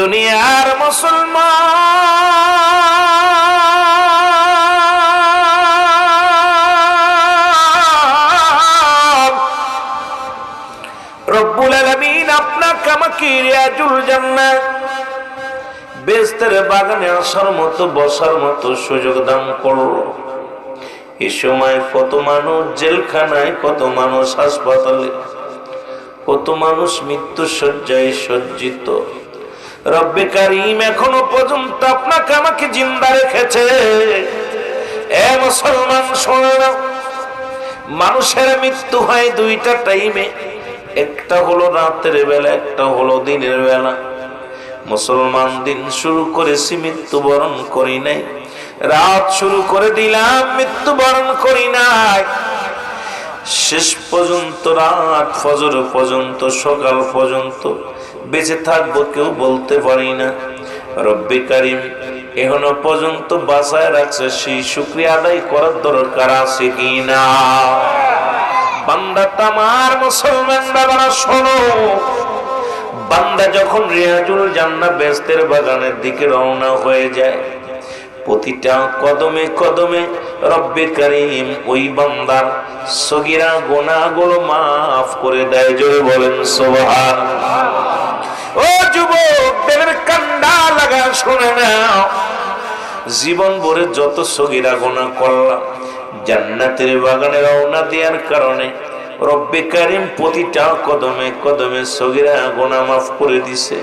দুনিয়ার মুসলমান। রব্বুল আলামিন আপনাকে আমাকে রিয়াজুল জান্নাত বেস্তের বাগানে আসার মতো, বসার মতো সুযোগ দান করল। এ সময় কত মানুষ জেলখানায়, কত মানুষ হাসপাতালে, কত মানুষ মৃত্যু সজ্জায় সজ্জিত। রব্বে কারিম এখনও পর্যন্ত আপনাকে আমাকে জিন্দা রেখেছে। এ মুসলমান, শোনে মানুষের মৃত্যু হয় দুইটা টাইমে। একটা হলো রাতের বেলা, একটা হলো দিনের বেলা। মুসলমান দিন শুরু করেছি মৃত্যুবরণ করি নাই। রাত শুরু করে দিলাম মৃত্যুবরণ করি নাই। শেষ পর্যন্ত রাত, ফজর পর্যন্ত, সকাল পর্যন্ত বেঁচে থাকব কেউ বলতে পারি না। রব্বি কারিম, এখনও পর্যন্ত বাসায় রাখছে সেই শুক্রিয়া আদায় করার দরকার আছে কি না বান্দা তামার মুসলমান বাবারা শোনো। বান্দা যখন রিয়াজুল জান্না বেস্তের বাগানের দিকে রওনা হয়ে যায়, প্রতিটা কদমে কদমে রব্বে কারিম ওই বান্দার সগিরা গোনাগুলো মাফ করে দেয়, জোরে বলেন সোহান ও যুবক দেবের কান্ডা লাগা শুনে নাও। জীবন ভরে যত সগিরা গোনা করলাম, জান্নাতের বাগানে রওনা দেওয়ার কারণে রব্বে কারিম প্রতিটা কদমে কদমে সগিরা গোনা মাফ করে দিছে।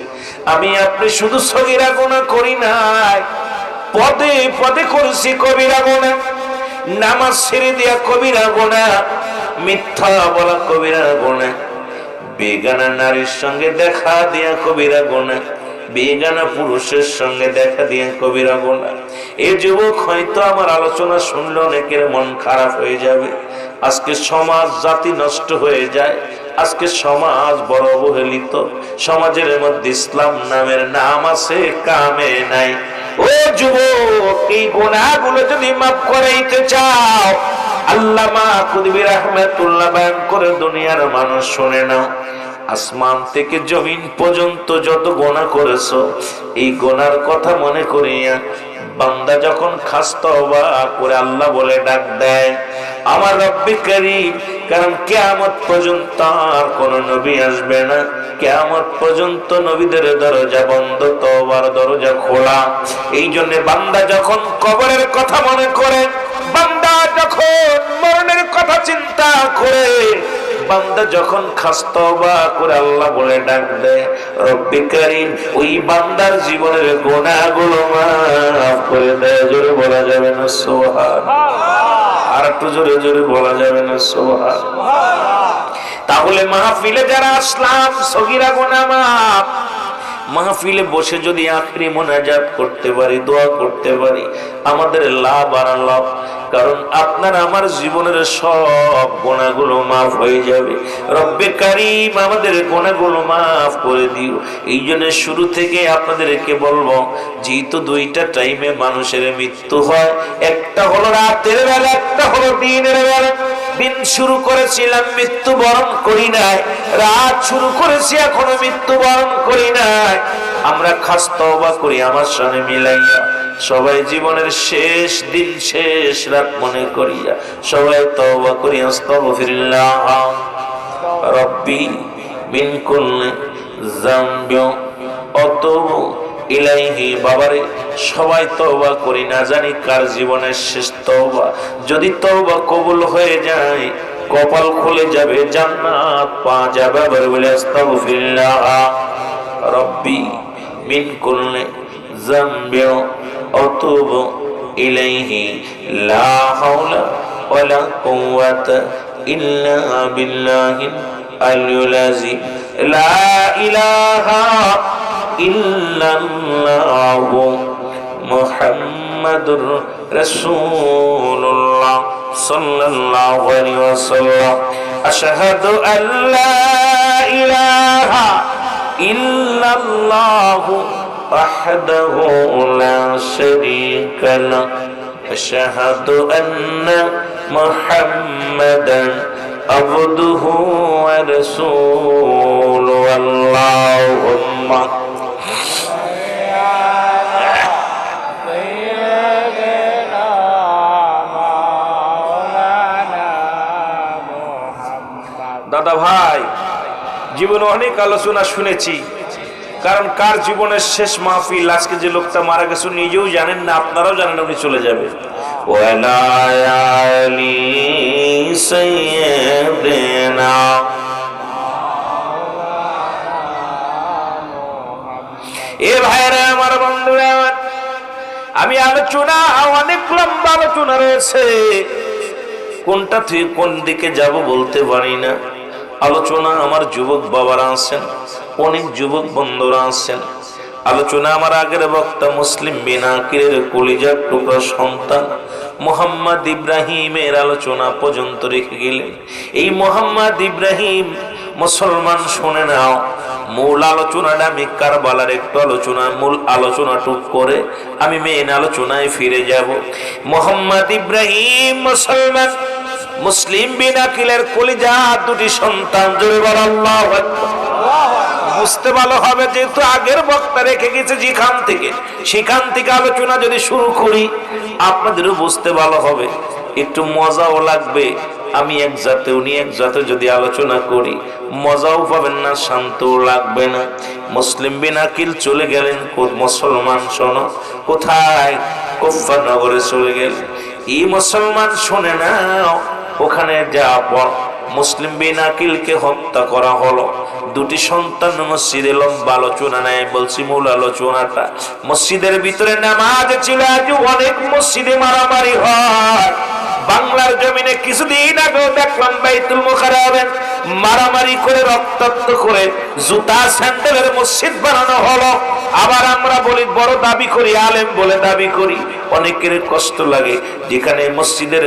আমি আপনি শুধু সগিরা গোনা করি নাই, পদে পদে করেছি কবিরা গোনা নামাজ ছেড়ে দিয়া কবিরা গোনা মিথ্যা বলা কবিরা গোনা বেগানা নারীর সঙ্গে দেখা দিয়া কবিরা গোনা বেগানা পুরুষের সঙ্গে দেখা দিয়ে কবিরা গোনা এ যুবক, হয়তো আমার আলোচনা শুনলে অনেকের মন খারাপ হয়ে যাবে। আজকে সমাজ জাতি নষ্ট হয়ে যায়। আজকে সমাজ বড় অবহেলিত। সমাজের মধ্যে ইসলাম নামের নাম আছে, কামে নাই। ও যুবক, এই গুণাগুলো যদি মাফ করাইতে চাও, আল্লামা কুদবি রহমাতুল্লাহ বয়ান করে দুনিয়ার মানুষ শুনে নাও। আসমান থেকে জমিন পর্যন্ত যত গোনা করেছ, এই গোনার কথা মনে করিয়া বান্দা যখন খাস্ত করে আল্লাহ বলে ডাক দেয় আমার রব্বি করিম, কারণ কেয়ামত পর্যন্ত আর কোন নবী আসবে না। কেয়ামত পর্যন্ত নবীদের দরজা বন্ধ তবার দরজা খোলা। এই জন্য বান্দা যখন কবরের কথা মনে করে, বান্দা যখন মরণের কথা চিন্তা করে, বান্দা যখন খাস্তবা করে আল্লাহ বলে ডাক দেয়, রব্বি কারিম, ওই বান্দার জীবনের গোনাগুলো মাফ করে দেয় জোরে বলা যাবে না সোহান আর একটু জোরে জোরে বলা যাবে না সোহা তাহলে মাহফিলে যারা আসলাম, সগিরা গোনা মাপ মাহফিলে বসে যদি আখরি মোনাজাত করতে পারি, দোয়া করতে পারি, আমাদের লাভ আর লাভ কারণ আপনার আমার জীবনের সব গোনাগুলো মাফ হয়ে যাবে। রব্বে কারিম আমাদের গোনাগুলো মাফ করে দিও। এই জন্য শুরু থেকে আপনাদেরকে বলব, যেহেতু দুইটা টাইমে মানুষের মৃত্যু হয়, একটা হলো রাতের বেলা, একটা হলো দিনের বেলা। দিন শুরু করেছিলাম মৃত্যু বরণ করি নাই। রাত শুরু করেছি, এখনও মৃত্যু বরণ করি নাই। আমরা খাস তওবা করি, আমার সঙ্গে মিলাইয়া। সবাই জীবনের শেষ দিন শেষ রাত মনে করিয়া সবাই তওবা করি, আস্তাগফিরুল্লাহ। রব্বি যামবি, অতুবু ইলাইহি, বাবারে, সবাই করি, না জানি কার জীবনের শেষ তওবা। যদি তওবা কবুল হয়ে যায়, কপাল খুলে যাবে, জান্নাত পা যাবে আবার বলে রব্বি মিন কুল্লি أتوب إليه. لا حول ولا قوة إلا بالله العلي. العظيم لا إله إلا الله محمد رسول الله صلى الله عليه وسلم. أشهد أن لا إله إلا الله وحده لا شريك له أشهد أن محمدا عبده ورسوله اللهم দাদা ভাই জীবনে অনেক আলোচনা শুনেছি কারণ কার জীবনের শেষ মাহফিল? আজকে যে লোকটা মারা গেছে নিজেও জানেন না, আপনারাও জানেন উনি চলে যাবে। এ ভাইরা আমার বন্ধুরা, আমি আলোচনা, অনেক লম্বা আলোচনা রয়েছে। কোনটা থেকে কোন দিকে যাব বলতে পারি না। আলোচনা আমার যুবক বাবারা আছেন অনেক যুবক বন্ধুরা আছেন আলোচনা আমার আগের বক্তা মুসলিম বিনাকিরের কলিজার টুকরা সন্তান মোহাম্মদ ইব্রাহিমের আলোচনা পর্যন্ত রেখে গেলেন। এই মোহাম্মদ ইব্রাহিম, মুসলমান শুনে নাও, মূল আলোচনাটা আমি কারবালার একটু আলোচনা, মূল আলোচনা টুক করে আমি মেন আলোচনায় ফিরে যাব। মোহাম্মদ ইব্রাহিম, মুসলমান মুসলিম বিন আকিলের কলিজা, দুটি সন্তান, জোরে বল আল্লাহ বুঝতে ভালো হবে, যেহেতু আগের বক্তা রেখে গেছে যেখান থেকে। সেখান থেকে আলোচনা যদি শুরু করি, আপনাদেরও বুঝতে ভালো হবে। একটু মজাও লাগবে। আমি এক জাতে, উনি এক জাতে যদি আলোচনা করি, মজাও পাবেন না, শান্তও লাগবে না। মুসলিম বিন আকিল চলে গেলেন মুসলমান, শোনো। কোথায়? কোফা নগরে চলে গেলেন। এই মুসলমান শোনে না। ওখানে যা মুসলিম বিন আকিলকে হত্যা করা হলো। দুটি সন্তান মসজিদে লম্বা আলোচনা নেয়, বলছি মূল আলোচনাটা, মসজিদের ভিতরে নামাজ ছিল, আজ অনেক মসজিদে মারামারি হয়। বাংলার জমিনে কিছুদিন আগেও দেখলাম বাইতুল মুখারাবেন মারামারি করে, রক্তাক্ত করে জুতা স্যান্ডেলের মসজিদ বানানো হলো। আবার আমরা বলি, বড় দাবি করি, আলেম বলে দাবি করি। অনেকের কষ্ট লাগে, যেখানে মসজিদের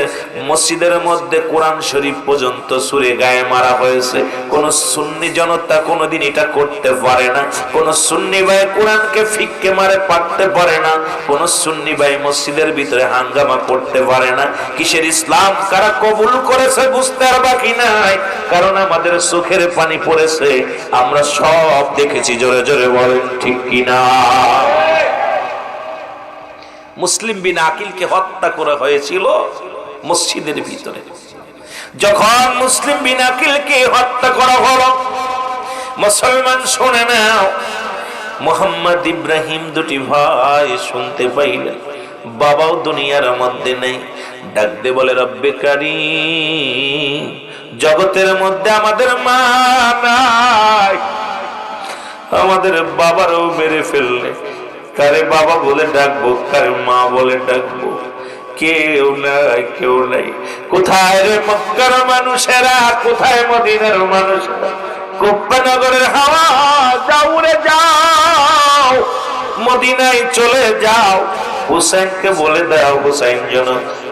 মসজিদের মধ্যে কোরআন শরীফ পর্যন্ত সুরে গায়ে মারা হয়েছে। কোন সুন্নি জনতা কোনোদিন এটা করতে পারে না। কোন সুন্নি ভাই কোরআনকে ফিককে মারে, পারতে পারে না। কোন সুন্নি ভাই মসজিদের ভিতরে হাঙ্গামা করতে পারে না। কিসের ইসলাম কারা কবুল করেছে বুঝতে আর বাকি নাই। কারণ আমাদের চোখের পানি পড়েছে। আমরা সব দেখেছি, জোরে জোরে বলেন, ঠিক কিনা? মুসলিম বিন আকিলকে হত্যা করা হয়েছিল মসজিদের ভিতরে। যখন মুসলিম বিন আকিলকে হত্যা করা হলো, মুসলমান শুনে নাও, মোহাম্মদ ইব্রাহিম দুটি ভাই শুনতে পাইলেন। বাবাও দুনিয়ার মধ্যে নেই। ডাক দে বলে, রব্বে কারি জগতের মধ্যে আমাদের মা নাই। আমাদের বাবারও মেরে ফেললে। কারে বাবা বলে ডাকবো, কারে মা বলে ডাকবো? কেউ নাই কেউ নাই। কোথায় রে মক্কার মানুষেরা? কোথায় মদিনার মানুষেরা? কোপ্পানগরের হাওয়া, যাও রে যাও। মদিনায় চলে যাও। হুসাইনকে বলে দাও হুসাইন যেন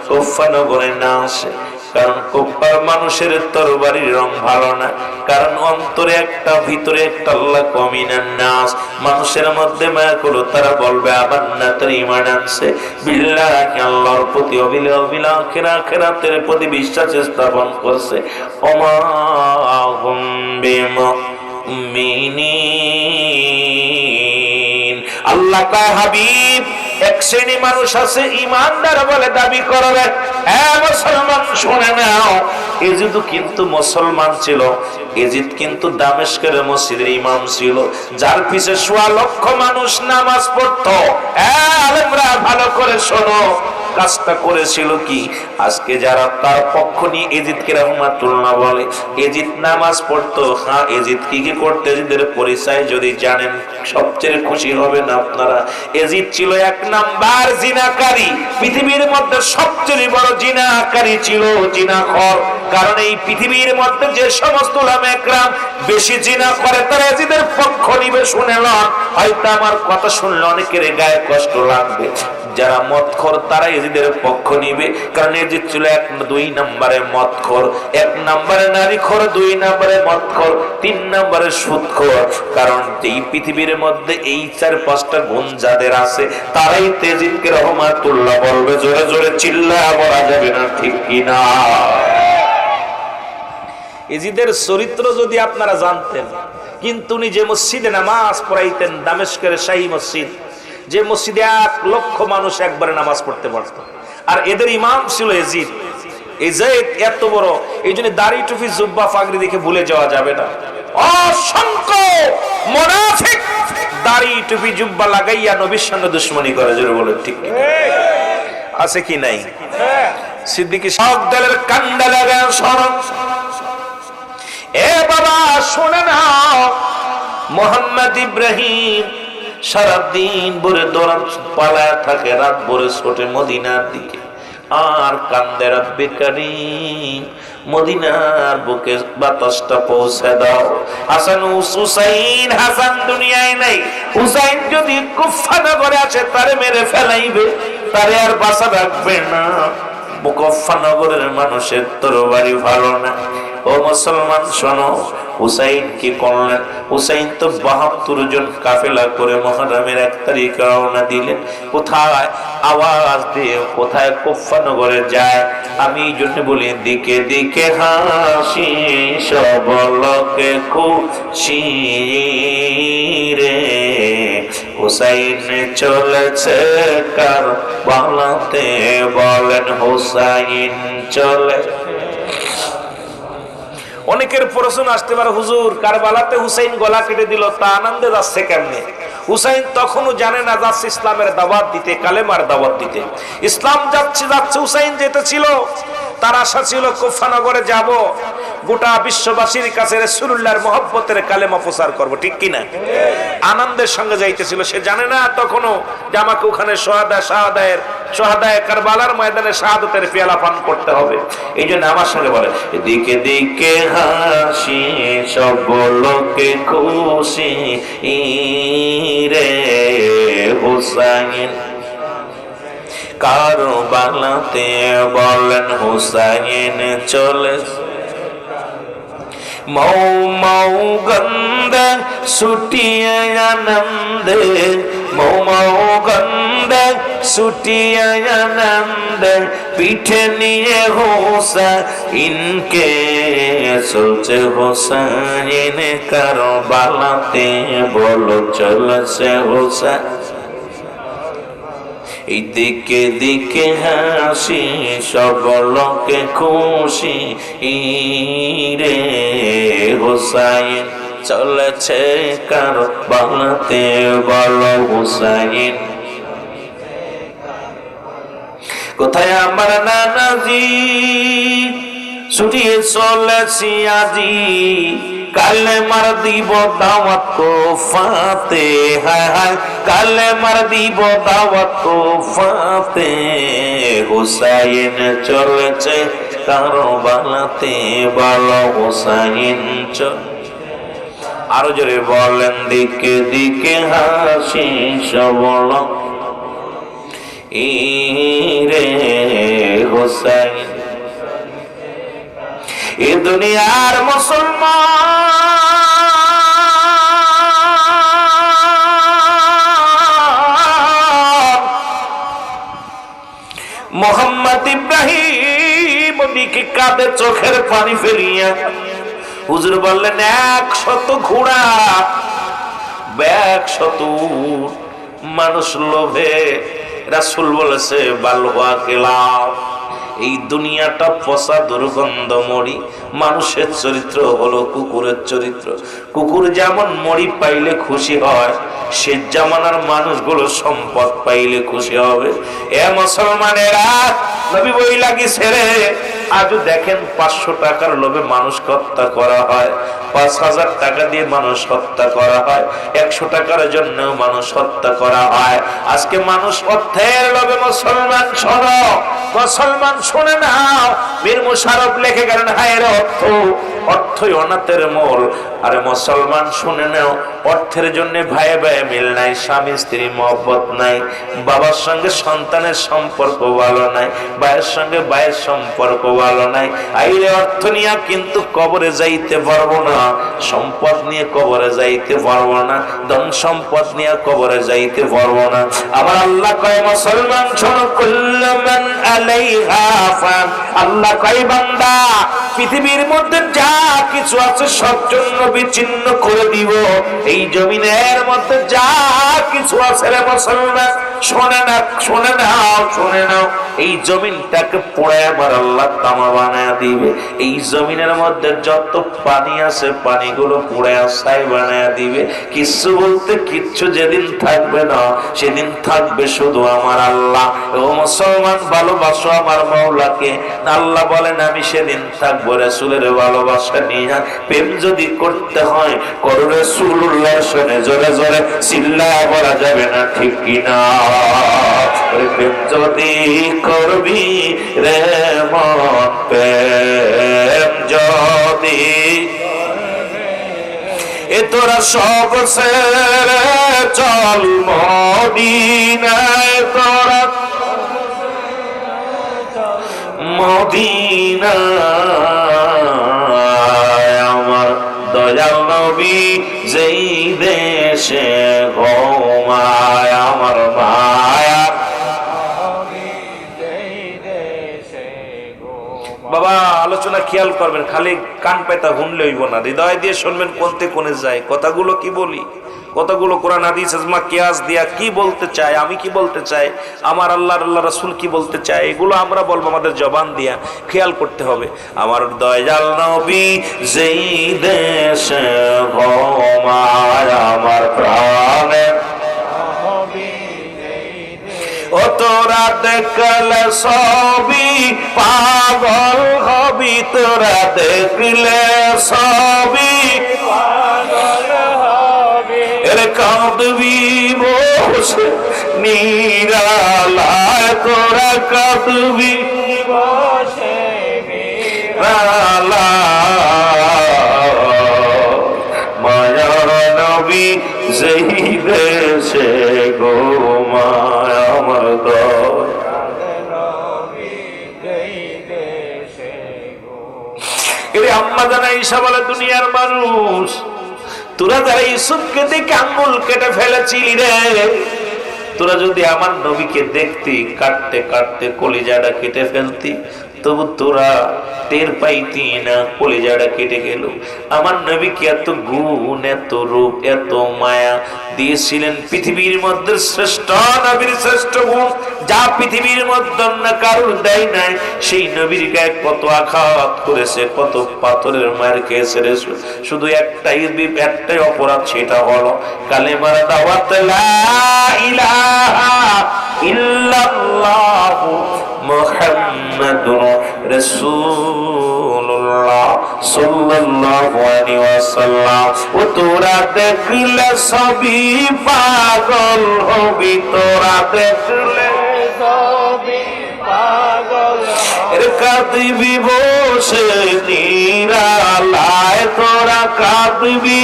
কোপ্পানগরে না আসে। কারণ কোপ্পার মানুষের তরবারির রং ভালো না। কারণ অন্তরে একটা, ভিতরে একটা আল্লাহ কমিনার নাস মানুষের মধ্যে মায়া করো, তারা বলবে, আবার না, তার ইমান আনছে। বিল্লাহি আল্লাহর প্রতি অবিল অবিল আখেরা আখেরাতের প্রতি বিশ্বাস স্থাপন করছে। অমা বিমুমিনিন। আল্লাহ হাবিব এক শ্রেণি মানুষ আছে ইমানদার বলে দাবি করবে হ্যাঁ মুসলমান শুনে নাও। এজিদ কিন্তু মুসলমান ছিল। এজিদ কিন্তু দামেস্কের মসজিদের ইমাম ছিল। যার পিছে সোয়া লক্ষ মানুষ নামাজ পড়তো। আলেমরা, ভালো করে শোনো। কাজটা করেছিল কি? আজকে যারা তার পক্ষ নিয়ে এজিদকে রহমাতুল্লাহ বলে, এজিদ নামাজ পড়তো। হ্যাঁ এজিদ কি কি করতে? এজিদের পরিচয় যদি জানেন, সবচেয়ে খুশি হবেন আপনারা। এজিদ ছিল এক নাম্বার জিনাকারী। পৃথিবীর মধ্যে সবচেয়ে বড় জিনাকারী ছিল জিনাখর। কারণ এই পৃথিবীর মধ্যে যে সমস্ত একরাম বেশি জিনা করে, তারা এজিদের পক্ষ নিবে, শুনে লন। হয়তো আমার কথা শুনলে অনেকের গায়ে কষ্ট লাগবে। যারা মদখর তারা এজিদের পক্ষ নিবে। কারণ এজিদ ছিল এক, দুই নম্বরে মদখর। এক নম্বরে নারী খর দুই নম্বরে মদখর, তিন নম্বরে সুদখর। কারণ এই পৃথিবীর মধ্যে এই চার, পাঁচটা গুণ যাদের আছে, তারাই তেজিদকে রহমাতুল্লাহ বলবে। জোরে জোরে চিল্লা বলা যাবে না, ঠিক কিনা? এজিদের চরিত্র যদি আপনারা জানতেন, কিন্তু উনি যে মসজিদে নামাজ পড়াইতেন, দামেস্কের শাহী মসজিদ, যে মসজিদে এক লক্ষ মানুষ একবারে নামাজ পড়তে পারত। আর এদের ইমাম ছিল এজিদ। এজিদ এত বড়, এই জন্য দাড়ি টুফি জুব্বা ফাগরি দেখে ভুলে যাওয়া যাবে না। অসংখ্য মোনাফিক দাড়ি, টুপি, জুব্বা লাগাইয়া নবীর সঙ্গে দুশ্মনী করে, জোরে বলে ঠিক আছে কি নাই? সিদ্দিকি সব দলের কান্ডা লাগা সরব এ বাবা, শুনে নাও। মোহাম্মদ ইব্রাহিম সারাদিন ভরে দৌড়ান, পালায় থাকে রাত ভরে ছোটে মদিনার দিকে। আর কান্দে কারিম, মদিনার বুকে বাতাসটা পৌঁছে দাও। হাসান হুসাইন, হাসান দুনিয়ায় নাই। হুসাইন যদি কুফা নগরে আছে, তারে মেরে ফেলাইবে। তারে আর বাসা রাখবে না। মুকফানগরের মানুষের তরবারি ভালো না। ও মুসলমান, শোনো, হুসাইন কি করলেন? হুসাইন তো বাহাত্তর জন কাফেলা করে মহারামের এক তারিখ রওনা দিলেন। কোথায়? আওয়াজ দিয়ে কোথায়? কুফানগরে যায়। আমি এই জন্য বলি, দিকে দিকে হাসি সবলকে খুশি রে। হুসাইন চলেছে কার বাংলাতে বলেন হুসাইন চলে অনেকের প্রশ্ন আসতে পারে, হুজুর, কারবালাতে হুসাইন গলা কেটে দিল, তা আনন্দে যাচ্ছে কেমনে? হুসাইন তখনও জানে না যাচ্ছে ইসলামের দাওয়াত দিতে, কালেমার দাওয়াত দিতে। ইসলাম যাচ্ছে যাচ্ছে, হুসাইন যেতে ছিল তার আশা ছিল, কোফানগরে যাব। গোটা বিশ্ববাসীর কাছে রসুল্লাহর মহব্বতের কালেমা প্রচার করব, ঠিক কিনা? আনন্দের সঙ্গে যাইতেছিল। সে জানে না তখনও যে আমাকে ওখানে সোহাদা শাহাদায়ের কারবালার ময়দানে শাহাদতের পেয়ালা পান করতে হবে। এই জন্য আমার সঙ্গে বলে দিকে দিকে হাসি, সব লোকে খুশি। রে হুসাইন কারও বাংলাতে বলেন হুসাইন চলে। মৌ মৌ গন্ধ ছুটিয়ে আনন্দে মৌ মৌ গন্ধ ছুটিয়ে আনন্দ পিঠে নিয়ে হোসা ইনকে চলছে হোসাইন কারও বালাতে বলো চলছে হোসা এই দিকে দিকে হাসি সকলকে খুশি। রে হোসাইন, চলেছে কার বাংলাতে? বলো হোসাইন। কোথায় আমার নানাজি? ছুটিয়ে চলেছি আজি। কালে মার দিব দাওয়াত ফাতে হায় হায়, কালে মার দিব দাওয়াত ফাতে হুসাইন চলেছে কারও বানাতে বলো হুসাইন চল আরও জোরে বলেন, দিকে দিকে হাসি সবল। রে হোসাইন এ দুনিয়ার মুসলমান। মোহাম্মদ ইব্রাহিম দিকে কাঁদে চোখের পানি ফেলিয়া হুজুর বললেন এক শত ঘোড়া ব্যাগ শত মানুষ লোভে রাসুল বলেছে, বালুয়া কেলাম। এই দুনিয়াটা ফসা, দুর্গন্ধ, মরি। মানুষের চরিত্র হলো কুকুরের চরিত্র। কুকুর যেমন মরি পাইলে খুশি হয়, সে জামানার মানুষগুলো সম্পদ পাইলে খুশি হবে। এ মুসলমানেরা, নবী বই লাগি ছেড়ে আজও দেখেন পাঁচশো টাকার লোভে মানুষ হত্যা করা হয়। পাঁচ হাজার টাকা দিয়ে মানুষ হত্যা করা হয়, একশো টাকার জন্য মানুষ হত্যা করা হয়। আজকে মানুষ অর্থের লোভে মুসলমান, শোনো, মুসলমান শুনে নাও। বীর মুশারফ লিখে গেলেন হায়ের অর্থ, অর্থই অনাথের মোল। আরে মুসলমান শুনে নাও, অর্থের জন্য ভাইয়ে ভাইয়ে মিল নাই, স্বামী, স্ত্রী, মহব্বত নাই, বাবার সঙ্গে সন্তানের সম্পর্ক ভালো নাই, ভাইয়ের সঙ্গে ভাইয়ের সম্পর্ক ভালো নাই। আইরে অর্থ নিয়ে কিন্তু কবরে যাইতে পারব না। সম্পদ নিয়ে কবরে যাইতে পারব না, ধন সম্পদ নিয়ে কবরে যাইতে পারব না। আমার আল্লাহ কয়, মুসলমান শোনো, কুল্লু মান আলাইহা আল্লাহ কয়, বান্দা, পৃথিবীর মধ্যে যা কিছু আছে সব জন্য বিচ্ছিন্ন করে দিব। এই জমিনের মধ্যে যা কিছু আছে রে মুসলমান, শোনে না শোনে নাও শোনে নাও। এই জমিনটাকে পড়ে আমার আল্লাহ তামা বানায় দিবে। এই জমিনের মধ্যে যত পানি আছে পানিগুলো পুড়ে আসাই বানায় দিবে। কিছু বলতে কিচ্ছু যেদিন থাকবে না, সেদিন থাকবে শুধু আমার আল্লাহ। ও মুসলমান, ভালোবাসো আমার মৌলাকে। আল্লাহ বলেন, আমি সেদিন থাকব রসুলের ভালোবাসা নিয়ে। প্রেম যদি করতে হয়, করো রসুল্লাহ শোনে জোরে জোরে চিল্লা বলা যাবে না, ঠিক কিনা প্রেম যদি করবি রে মন, প্রেম যদি এ তোরা সব সেরে চল মদিনায়, তোরা মদিনায়। আমার দয়াল নবী যেই দেশে ঘুমায়, আমার মায়া আলোচনা খেয়াল করবেন, খালি কান পেতা হুনলে হইব না। হৃদয় দিয়ে শুনবেন কোনতে কোনে যায়। কথাগুলো কি বলি? কথাগুলো কোরআন, হাদিস, আজমা, কিয়াস দিয়া কি বলতে চায়, আমি কি বলতে চাই, আমার আল্লাহর আল্লাহ রাসূল কি বলতে চায়, এগুলো আমরা বলব আমাদের জবান দিয়া। খেয়াল করতে হবে। আমার দয়াল নবী, যেই দেশে আমার প্রাণে ও তোরা দেখলে সবই পাগল হবি, তোরা দেখলে সবই কাঁদবি বসে নিরালায় তোরা কাঁদবি। মায়ার নবী যেই জানা বলে, দুনিয়ার মানুষ, তোরা যারা ইউসুফকে দেখে আঙ্গুল কেটে ফেলেছিলি রে, তোরা যদি আমার নবীকে দেখতি, কাটতে কাটতে কলিজাটা কেটে ফেলতি তবু তোরা টের পাইতি না, কলিজাটা কেটে গেল। আমার নবীকে এত গুণ, এত রূপ, এত মায়া দিয়েছিলেন পৃথিবীর মধ্যে শ্রেষ্ঠ নবীর শ্রেষ্ঠ গুণ, যা পৃথিবীর মধ্যে অন্য কারোর দেয় নাই। সেই নবীর গায়ে কত আঘাত করেছে, কত পাথরের মায়ের খেয়েছে শুধু একটাই একটাই অপরাধ, সেটা হলো কালেমার দাওয়াত, লা ইলাহা ইল্লাল্লাহু মুহাম্মাদুর রাসূলুল্লাহ সাল্লাল্লাহু আলাইহি ওয়াসাল্লাম ও তোরা দেখলে সবই পাগল হবি, তোরা দেখলে এর কাঁদবি বসে নিরালায়, তোরা কাঁদবি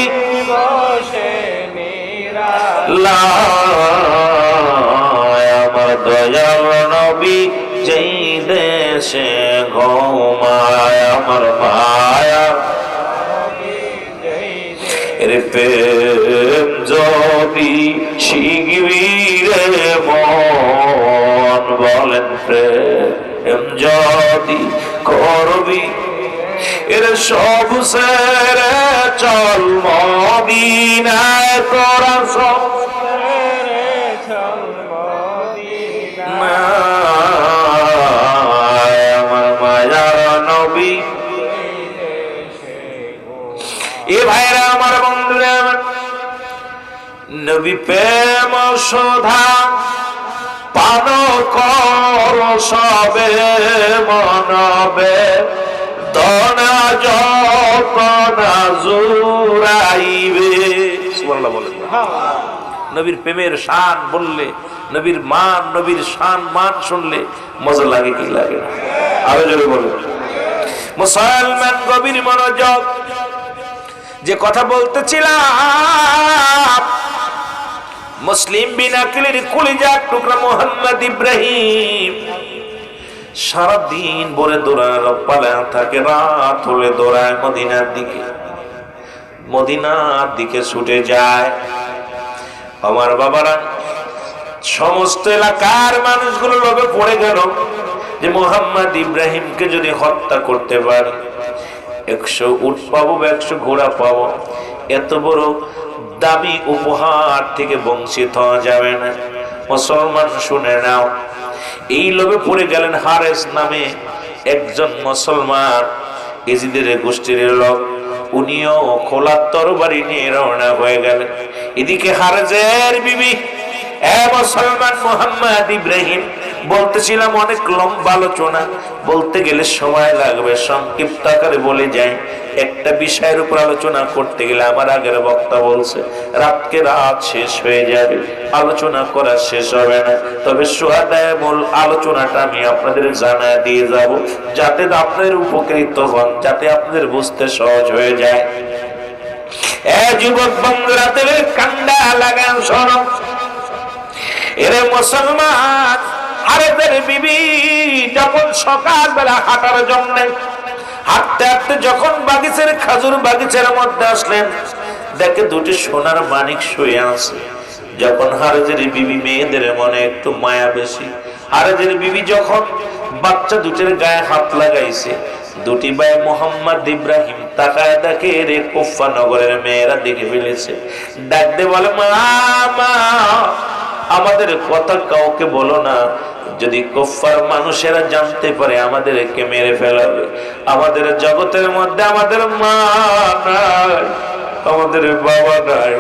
লায় আমার দয়াল নবী দেশে ঘুমায় আমার মায়া। এর প্রেম যদি শিগিরে মন বলেন, প্রেম যদি করবি, এর সব সেরে চল মদিনায় তোরা সব নবী প্রেম শোধা পান কর সবে মনবে। দনা যতনা জুরাইবে সুবহানাল্লাহ বলেন নবীর প্রেমের শান বললে, নবীর মান, নবীর শান, মান শুনলে মজা লাগে কি লাগে আরও জোরে বলুন। মুসলমান গভীর মনোযোগ, যে কথা বলতেছিলাম মুসলিম বিন আকিলের কলিজার টুকরা মোহাম্মদ ইব্রাহিম। সারাদিন ভরে দৌড়ায় পালা থাকে, রাত হলে দৌড়ায় মদিনার দিকে। মদিনার দিকে ছুটে যায়। আমার বাবারা, সমস্ত এলাকার মানুষগুলো লোভে পড়ে গেল যে মোহাম্মদ ইব্রাহিমকে যদি হত্যা করতে পারে। একশো উট পাবো বা একশো ঘোড়া পাবো। এত বড় দামি উপহার থেকে বঞ্চিত হওয়া যাবে না। মুসলমান শুনে নাও, এই লোভে পড়ে গেলেন হারেস নামে একজন মুসলমান এজিদের গোষ্ঠীর লোক। উনিও খোলা তরবারি নিয়ে রওনা হয়ে গেলেন। এদিকে হারেজের বিবি, এ মুসলমান মোহাম্মদ ইব্রাহিম বলতেছিলাম অনেক লম্বা আলোচনা। বলতে গেলে সময় লাগবে। সংক্ষিপ্ত আকারে বলে যাই, একটা বিষয়ের উপর আলোচনা করতে গেলে আমার আগের বক্তা বলছে, রাতকে রাত শেষ হয়ে যাবে, আলোচনা করা শেষ হবে না। তবে সোহাদায় মূল আলোচনাটা আমি আপনাদের জানা দিয়ে যাব, যাতে আপনাদের উপকৃত হন, যাতে আপনাদের বুঝতে সহজ হয়ে যায়। যুবক বন্ধুরা কান্ডা লাগান শোনো। এরে মুসলমান আরেদের বিবি যখন সকালবেলা হাঁটার জন্য হাঁটতে হাঁটতে যখন বাগিচের খাজুর বাগিচার মধ্যে আসলেন, দেখে দুটি সোনার মানিক শুয়ে আছে। যখন হারেজের বিবি মেয়েদের মনে একটু মায়া বেশি, হারেজের বিবি যখন বাচ্চা দুটির গায়ে হাত লাগাইছে, দুটি ভাই মোহাম্মদ ইব্রাহিম তাকায় দেখে রে কুফা নগরের মেয়েরা দেখে ফেলেছে। ডাকতে বলে মা আমাদের কথা কাউকে বলো না। যদি কফার মানুষেরা জানতে পারে, আমাদেরকে মেরে ফেলাবে। আমাদের জগতের মধ্যে আমাদের মা নাই, আমাদের বাবা নাই।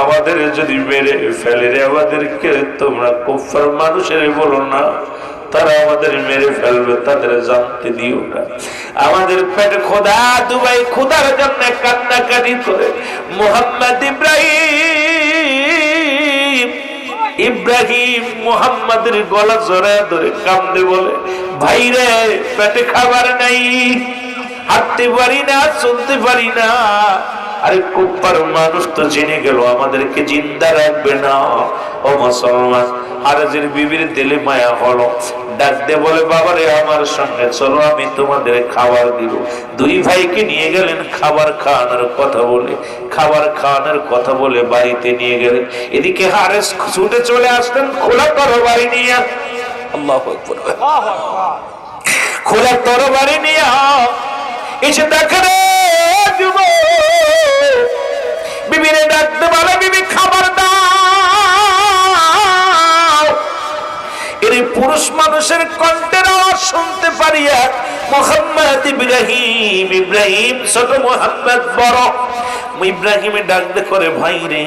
আমাদের যদি মেরে ফেলে রে, আমাদেরকে তোমরা কফার মানুষের বলো না। তারা আমাদের মেরে ফেলবে, তাদের জানতে দিও না। আমাদের পেটে খোদা, দুবাই খোদার জন্য কান্নাকাটি করে। মোহাম্মদ ইব্রাহিম ইব্রাহিম মোহাম্মদের গলা জড়ায় ধরে কামদে বলে, ভাই রে, পেটে খাবার নাই, হাঁটতে পারি না, চলতে পারি না আরে কুপ্পার মানুষ তো জেনে গেল আমাদেরকে জিন্দা রাখবে না। ও মুসলমান হারাজের বিবির দিলে মায়া হলো। বলে বাবারে আমার সঙ্গে চলো আমি তোমাদের খাবার দিব। দুই ভাইকে নিয়ে গেলেন খাবার খাওয়ানোর কথা বলে। খাবার খাওয়ানোর কথা বলে বাড়িতে নিয়ে গেলেন। এদিকে হারেস ছুটে চলে আসলেন খোলা তরবারি নিয়ে। আল্লাহ খোলা তরবারি নিয়ে। এসে পুরুষ মানুষের ইব্রাহিম ডাকতে করে, ভাই রে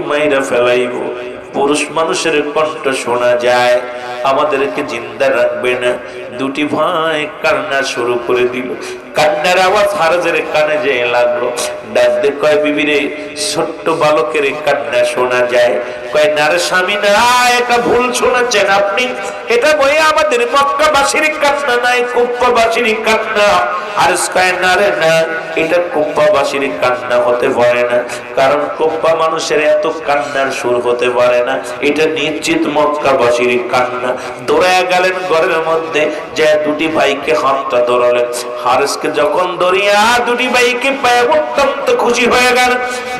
মাইরা ফেলাইব। পুরুষ মানুষের কণ্ঠ শোনা যায়। আমাদেরকে জিন্দা রাখবে না। দুটি ভাই কান্না শুরু করে দিল। কান্নার আওয়াজ হারাজের কানে যেয়ে লাগল। ডাক কয় বিবিরে ছোট্ট বালকের কান্না শোনা যায়। কারণ কুপ্পা মানুষের এত কান্নার সুর হতে পারে না। এটা নিশ্চিত মক্কাবাসীর কান্না। দৌড়ায় গেলেন ঘরের মধ্যে, যে দুটি ভাইকে হাতটা ধরালেন। হারেসকে যখন দরিয়া দুটি ভাইকে পায় অত্যন্ত খুশি হয়ে গেল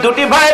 দুটি ভাই